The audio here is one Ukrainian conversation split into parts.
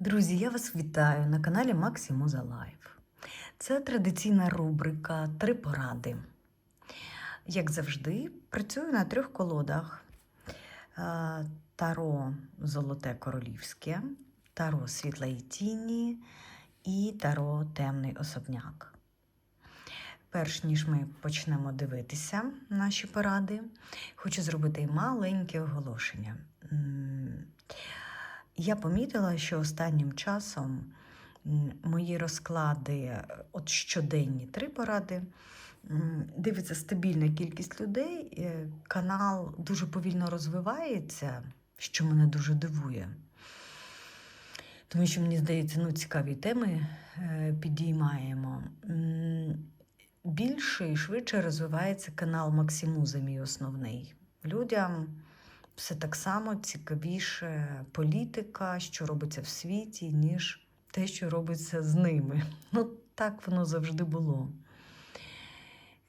Друзі, я вас вітаю на каналі Максимуза Лайф. Це традиційна рубрика Три поради. Як завжди, працюю на трьох колодах: Е, Таро Золоте Королівське, Таро Світла і Тіні і Таро Темний Особняк. Перш ніж ми почнемо дивитися наші поради, хочу зробити маленьке оголошення. Я помітила, що останнім часом мої розклади, е, от щоденні три поради, дивиться стабільна кількість людей. е, Канал дуже повільно розвивається, що мене дуже дивує. Тому що мені здається, ну, цікаві теми е, підіймаємо. Більше і швидше розвивається канал Максимуза, мій основний. Людям все так само цікавіше політика, що робиться в світі, ніж те, що робиться з ними. Ну, так воно завжди було.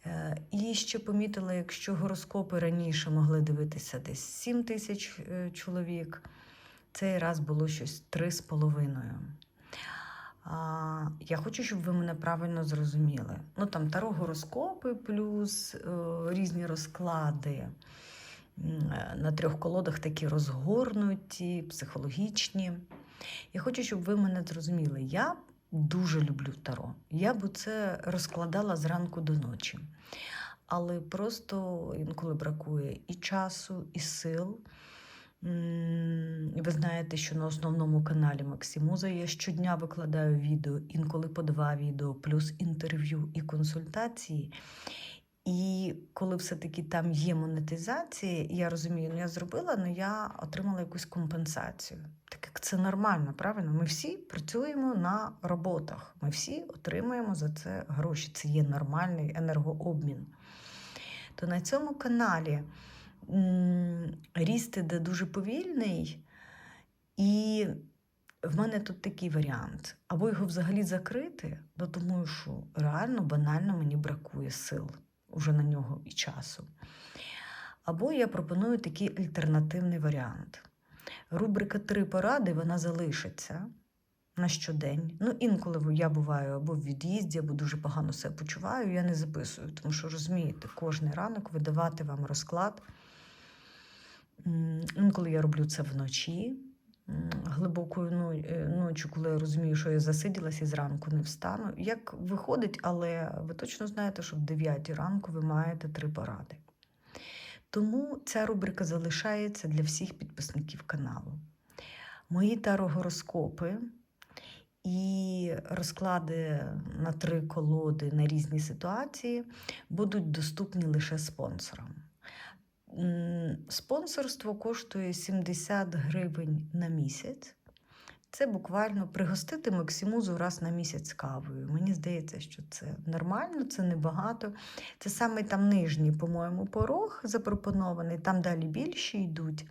Е, І ще помітила, якщо гороскопи раніше могли дивитися десь 7 тисяч е, чоловік, цей раз було щось 3,5. А, Я хочу, щоб ви мене правильно зрозуміли. Ну там таро гороскопи плюс е, різні розклади на трьох колодах такі розгорнуті, психологічні. Я хочу, щоб ви мене зрозуміли. Я дуже люблю таро. Я б це розкладала зранку до ночі. Але просто інколи бракує і часу, і сил. Ви знаєте, що на основному каналі Максимуза я щодня викладаю відео, інколи по два відео, плюс інтерв'ю і консультації. І коли все-таки там є монетизація, я розумію, ну я зробила, але я отримала якусь компенсацію. Так як це нормально, правильно? Ми всі працюємо на роботах, ми всі отримуємо за це гроші. Це є нормальний енергообмін. То на цьому каналі ріст іде дуже повільний, і в мене тут такий варіант. Або його взагалі закрити, ну, тому що реально банально мені бракує сил уже на нього і часу. Або я пропоную такий альтернативний варіант. Рубрика Три поради вона залишиться на щодень. Ну, інколи я буваю або в від'їзді, або дуже погано себе почуваю, я не записую, тому що розумієте, кожний ранок видавати вам розклад. Інколи я роблю це вночі, глибокою е, ночі, коли я розумію, що я засиділась і зранку не встану. Як виходить, але ви точно знаєте, що в 9 ранку ви маєте три поради. Тому ця рубрика залишається для всіх підписників каналу. Мої тарогороскопи і розклади на три колоди на різні ситуації будуть доступні лише спонсорам. Спонсорство коштує 70 гривень на місяць. Це буквально пригостити Максимузу раз на місяць кавою. Мені здається, що це нормально, це небагато. Це саме там нижній, по-моєму, порог запропонований, там далі більші йдуть.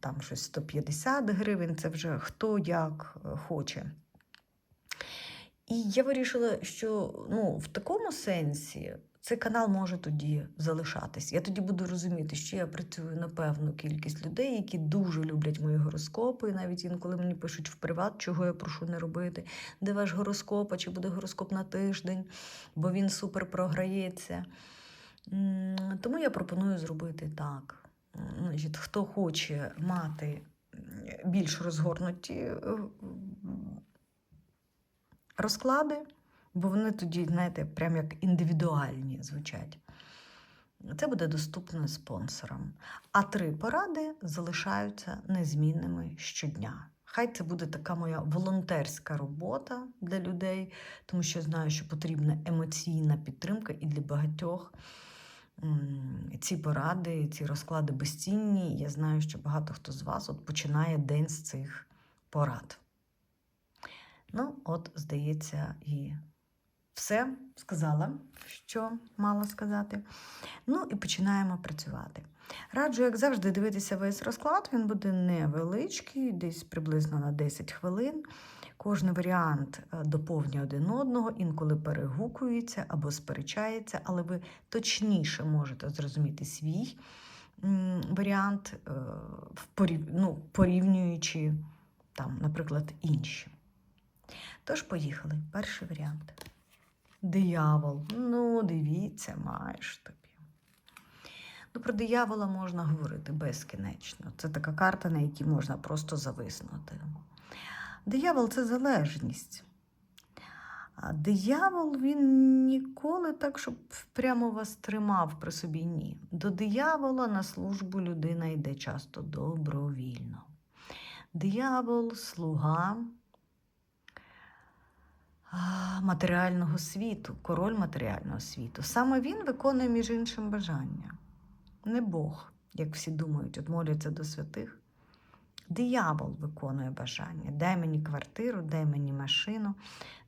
Там щось 150 гривень, це вже хто як е, хоче. І я вирішила, що ну, в такому сенсі цей канал може тоді залишатись. Я тоді буду розуміти, що я працюю на певну кількість людей, які дуже люблять мої гороскопи. І навіть інколи мені пишуть в приват, чого я прошу не робити, де ваш гороскоп, а чи буде гороскоп на тиждень, бо він супер програється. Тому я пропоную зробити так. Значить, хто хоче мати більш розгорнуті е, розклади, бо вони тоді, знаєте, прям як індивідуальні звучать. Це буде доступно спонсорам. А три поради залишаються незмінними щодня. Хай це буде така моя волонтерська робота для людей, тому що я знаю, що потрібна емоційна підтримка і для багатьох ці поради, ці розклади безцінні. Я знаю, що багато хто з вас от починає день з цих порад. Ну, от, здається, і все сказала, що мала сказати. Ну і починаємо працювати. Раджу, як завжди, дивитися весь розклад. Він буде невеличкий, десь приблизно на 10 хвилин. Кожний варіант е, доповнює один одного, інколи перегукується або сперечається, але ви точніше можете зрозуміти свій варіант, е, ну, порівнюючи там, наприклад, інші. Тож, поїхали. Перший варіант. Диявол. Ну, дивіться, маєш тобі. Ну, про диявола можна говорити безкінечно. Це така карта, на якій можна просто зависнути. Диявол це залежність. А диявол він ніколи так, щоб прямо вас тримав при собі ні. До диявола на службу людина йде часто добровільно. Диявол слуга матеріального світу, король матеріального світу. Саме він виконує між іншим бажання. Не Бог, як всі думають, от до святих. Диявол виконує бажання. Дай мені квартиру, дай мені машину,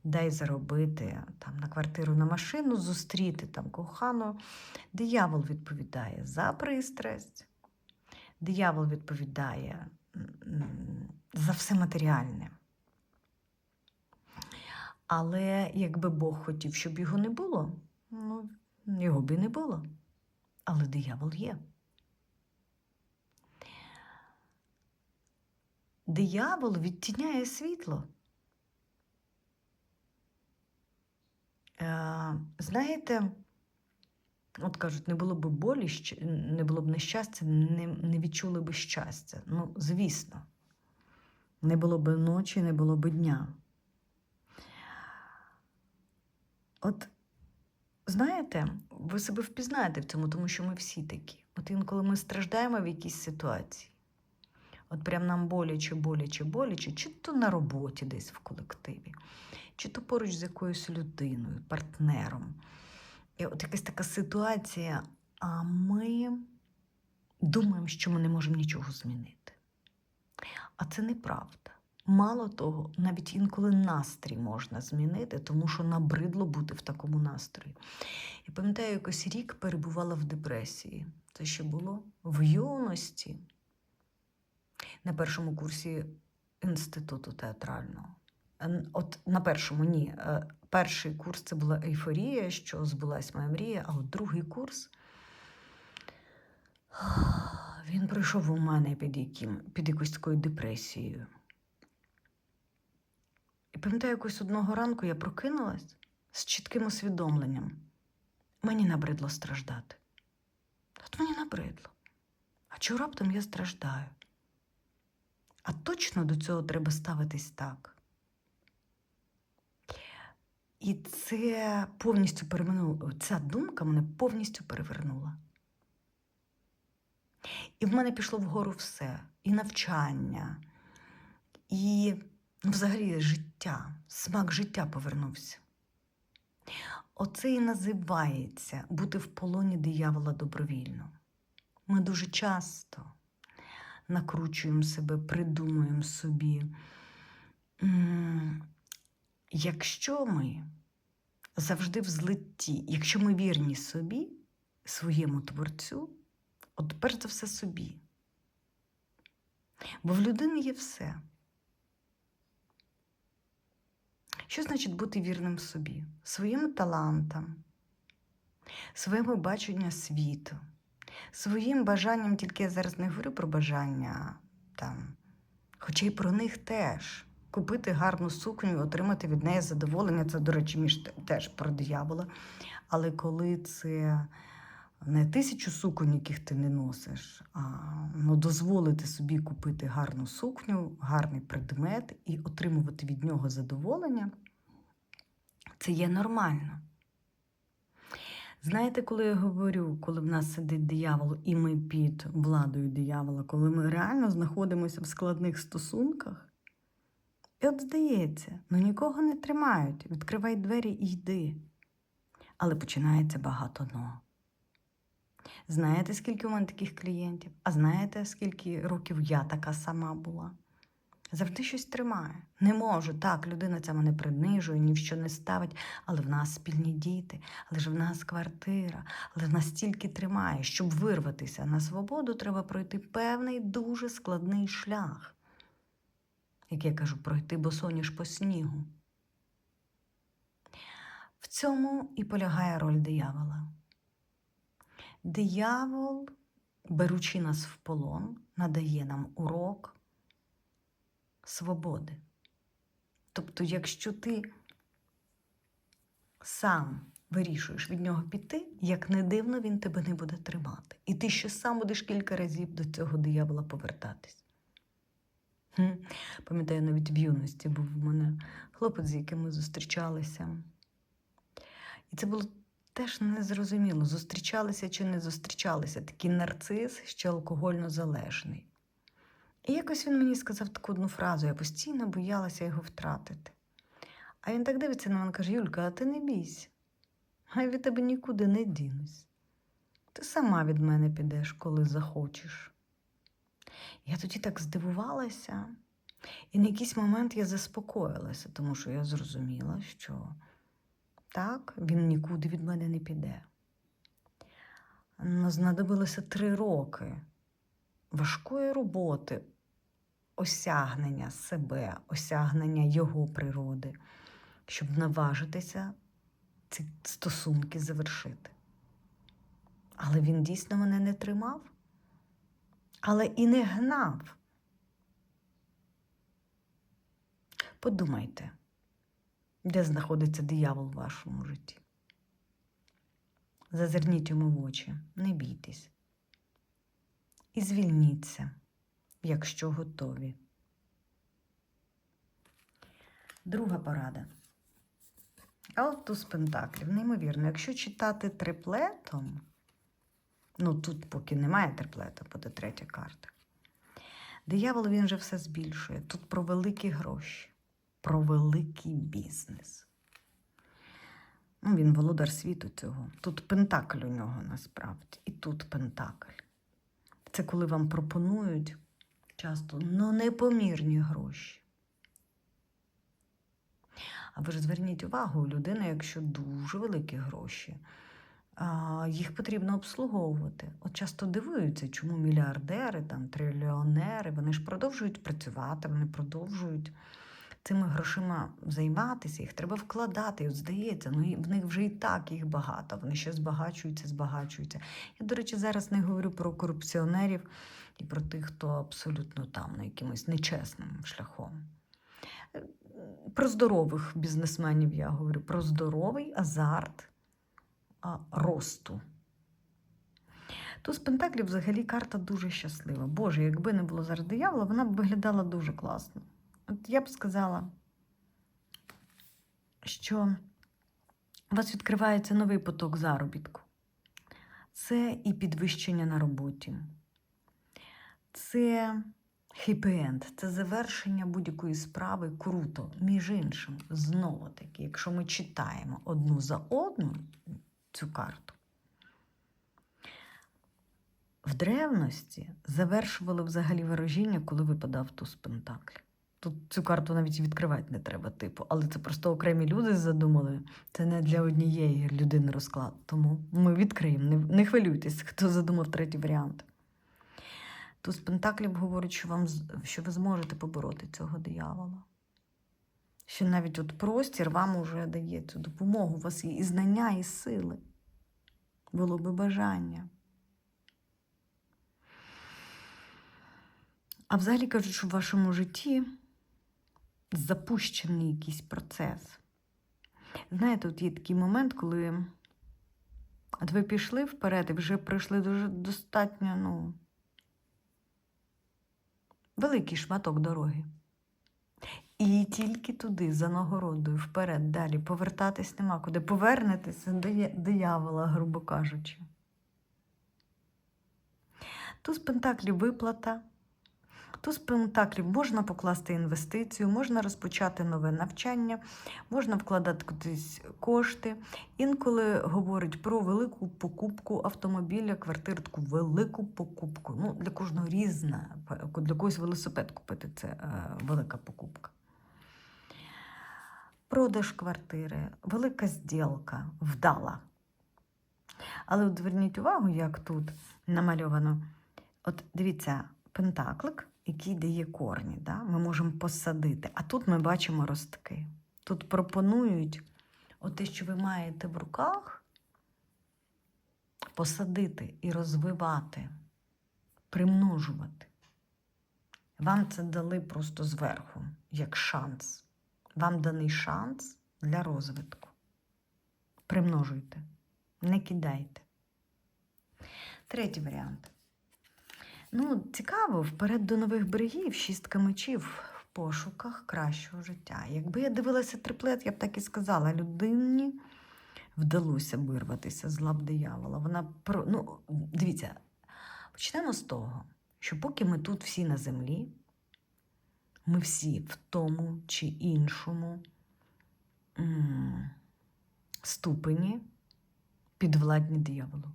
дай заробити там, на квартиру на машину, зустріти там кохану. Диявол відповідає за пристрасть. Диявол відповідає за все матеріальне. Але якби Бог хотів, щоб його не було, ну, його б і не було. Але диявол є. Диявол відтіняє світло. Е, знаєте, от кажуть, не було б болі, не було б нещастя, не, не відчули б щастя. Ну, звісно, не було б ночі, не було б дня. От знаєте, ви себе впізнаєте в цьому, тому що ми всі такі. От інколи ми страждаємо в якійсь ситуації. От прям нам боляче, боляче, боляче, чи то на роботі десь в колективі, чи то поруч з якоюсь людиною, партнером. І от якась така ситуація, а ми думаємо, що ми не можемо нічого змінити. А це неправда. Мало того, навіть інколи настрій можна змінити, тому що набридло бути в такому настрої. Я пам'ятаю, якось рік перебувала в депресії. Це ще було в юності на першому курсі інституту театрального. От на першому ні. Е, Перший курс це була ейфорія, що збулась моя мрія, а от другий курс він пройшов у мене під, яким, під якоюсь такою депресією. І пам'ятаю, якось одного ранку я прокинулась з чітким усвідомленням. Мені набридло страждати. От мені набридло. А чого раптом я страждаю? А точно до цього треба ставитись так. І це повністю перевернуло, ця думка мене повністю перевернула. І в мене пішло вгору все: і навчання, і взагалі життя, смак життя повернувся. Оце і називається бути в полоні диявола добровільно. Ми дуже часто накручуємо себе, придумуємо собі. Якщо ми завжди в злитті, якщо ми вірні собі, своєму творцю, от перш за все собі. Бо в людини є все. Що значить бути вірним собі? Своїм талантам, своєму баченню світу, своїм бажанням, тільки я зараз не говорю про бажання там, хоча й про них теж. Купити гарну сукню, і отримати від неї задоволення. Це, до речі, між теж про диявола. Але коли це не тисячу суконь, яких ти не носиш, а ну, дозволити собі купити гарну сукню, гарний предмет і отримувати від нього задоволення, це є нормально. Знаєте, коли я говорю, коли в нас сидить диявол, і ми під владою диявола, коли ми реально знаходимося в складних стосунках, і от здається, ну нікого не тримають, відкривай двері і йди. Але починається багато но. Знаєте, скільки у мене таких клієнтів? А знаєте, скільки років я така сама була? Завжди щось тримає. Не можу. Так, людина ця мене принижує, ні в що не ставить, але в нас спільні діти, але ж в нас квартира, але в нас стільки тримає. Щоб вирватися на свободу, треба пройти певний дуже складний шлях. Як я кажу, пройти босоніж по снігу. В цьому і полягає роль диявола. Диявол беручи нас в полон, надає нам урок свободи. Тобто, якщо ти сам вирішуєш від нього піти, як не дивно, він тебе не буде тримати. І ти ще сам будеш кілька разів до цього диявола повертатись. Пам'ятаю, навіть в юності був у мене хлопець, з яким ми зустрічалися. І це було теж незрозуміло, зустрічалися чи не зустрічалися. Такий нарцис, ще алкогольно залежний. І якось він мені сказав таку одну фразу, я постійно боялася його втратити. А він так дивиться на мене каже: Юлька, а ти не бійся. А я від тебе нікуди не дінусь. Ти сама від мене підеш, коли захочеш. Я тоді так здивувалася, і на якийсь момент я заспокоїлася, тому що я зрозуміла, що так, він нікуди від мене не піде. Знадобилося три роки важкої роботи, осягнення себе, осягнення його природи, щоб наважитися ці стосунки завершити. Але він дійсно мене не тримав, але і не гнав. Подумайте, де знаходиться диявол в вашому житті. Зазирніть йому в очі, не бійтесь. І звільніться, якщо готові. Друга порада. А от пентаклів. Неймовірно, якщо читати триплетом, ну тут поки немає триплета, буде третя карта. Диявол він же все збільшує. Тут про великі гроші, про великий бізнес. Ну, він володар світу цього. Тут пентакль у нього насправді. І тут пентакль. Це коли вам пропонують часто ну, непомірні гроші. А ви ж зверніть увагу, у людина, якщо дуже великі гроші, їх потрібно обслуговувати. От часто дивуються, чому мільярдери, там, трильйонери, вони ж продовжують працювати, вони продовжують цими грошима займатися, їх треба вкладати. От здається, ну в них вже і так їх багато, вони ще збагачуються, збагачуються. Я, до речі, зараз не говорю про корупціонерів і про тих, хто абсолютно там на якимось нечесним шляхом. Про здорових бізнесменів я говорю, про здоровий азарт росту. Тут з Пентаклів взагалі карта дуже щаслива. Боже, якби не було зараз диявола, вона б виглядала дуже класно. От я б сказала, що у вас відкривається новий поток заробітку. Це і підвищення на роботі. Це хіпі-енд, це завершення будь-якої справи круто. Між іншим, знову таки, якщо ми читаємо одну за одну цю карту, в древності завершували взагалі ворожіння, коли випадав туз Пентаклі. Тут цю карту навіть відкривати не треба, типу, але це просто окремі люди задумали. Це не для однієї людини розклад. Тому ми відкриємо. Не, хвилюйтесь, хто задумав третій варіант. Туз Пентаклів говорить, що, вам, що ви зможете побороти цього диявола. Що навіть от простір вам уже дає цю допомогу. У вас є і знання, і сили. Було би бажання. А взагалі кажуть, що в вашому житті запущений якийсь процес. Знаєте, от є такий момент, коли от ви пішли вперед і вже пройшли дуже достатньо, ну, великий шматок дороги. І тільки туди, за нагородою, вперед, далі повертатись нема куди. Повернетеся до диявола, грубо кажучи. Туз Пентаклів виплата. Туз Пентаклів можна покласти інвестицію, можна розпочати нове навчання, можна вкладати кудись кошти. Інколи говорить про велику покупку автомобіля, квартир, таку велику покупку. Ну, для кожного різна. Для когось велосипед купити це е, велика покупка. Продаж квартири, велика зділка, вдала. Але от зверніть увагу, як тут намальовано. От дивіться, пентаклик, який дає корні. Да? Ми можемо посадити. А тут ми бачимо ростки. Тут пропонують те, що ви маєте в руках, посадити і розвивати. примножувати. Вам це дали просто зверху, як шанс. Вам даний шанс для розвитку. Примножуйте, не кидайте. Третій варіант. Ну, цікаво, вперед до нових берегів, шістка мечів в пошуках кращого життя. Якби я дивилася триплет, я б так і сказала, людині вдалося вирватися з лап диявола. Вона про. Ну, дивіться, почнемо з того, що поки ми тут всі на землі, ми всі в тому чи іншому ступені підвладні дияволу.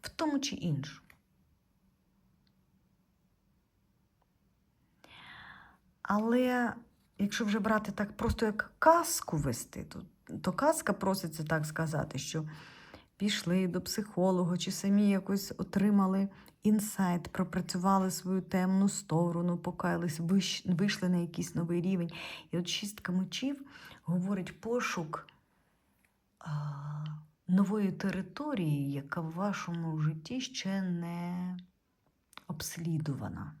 В тому чи іншому. Але якщо вже брати так просто як казку вести, то, то казка проситься так сказати, що пішли до психолога чи самі якось отримали інсайт, пропрацювали свою темну сторону, покаялись, вийшли на якийсь новий рівень. І от шістка мечів говорить пошук нової території, яка в вашому житті ще не обслідувана.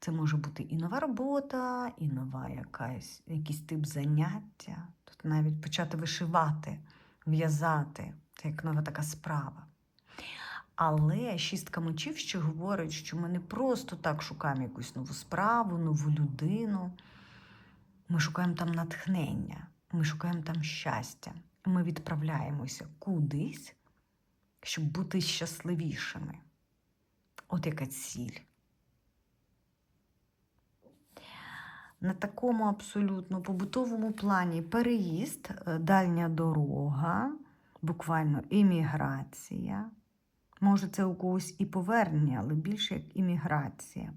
Це може бути і нова робота, і нова якась, якийсь тип заняття. Тут навіть почати вишивати, в'язати. Це як нова така справа. Але шістка мечів ще говорить, що ми не просто так шукаємо якусь нову справу, нову людину. Ми шукаємо там натхнення, ми шукаємо там щастя. Ми відправляємося кудись, щоб бути щасливішими. От яка ціль. На такому абсолютно побутовому плані переїзд, е, дальня дорога, буквально імміграція. Може, це у когось і повернення, але більше як імміграція.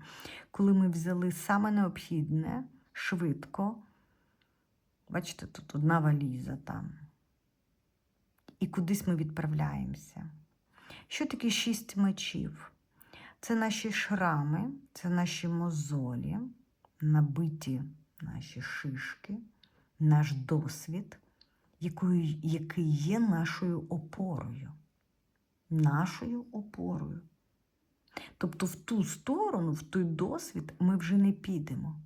Коли ми взяли саме необхідне, швидко. Бачите, тут одна валіза там. І кудись ми відправляємося. Що таке шість мечів? Це наші шрами, це наші мозолі набиті наші шишки, наш досвід, який є нашою опорою. Нашою опорою. Тобто в ту сторону, в той досвід ми вже не підемо.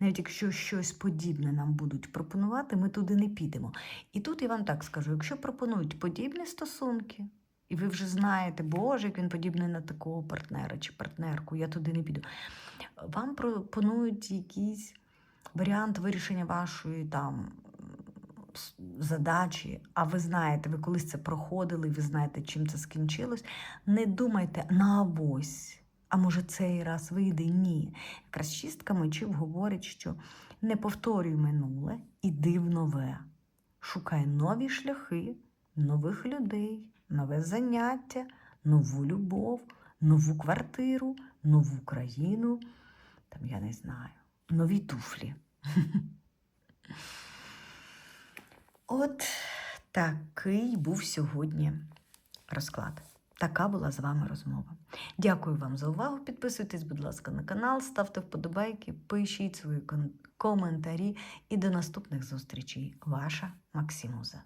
Навіть якщо щось подібне нам будуть пропонувати, ми туди не підемо. І тут я вам так скажу: якщо пропонують подібні стосунки, і ви вже знаєте, Боже, як він подібний на такого партнера чи партнерку, я туди не піду вам пропонують якийсь варіант вирішення вашої там задачі, а ви знаєте, ви колись це проходили, ви знаєте, чим це скінчилось. Не думайте на авось. А може цей раз вийде? Ні. Якраз шістка мечів говорить, що не повторюй минуле, іди в нове. Шукай нові шляхи, нових людей, нове заняття, нову любов, нову квартиру, нову країну, там я не знаю, нові туфлі. От такий був сьогодні розклад. Така була з вами розмова. Дякую вам за увагу. Підписуйтесь, будь ласка, на канал, ставте вподобайки, пишіть свої коментарі і до наступних зустрічей. Ваша Максимуза.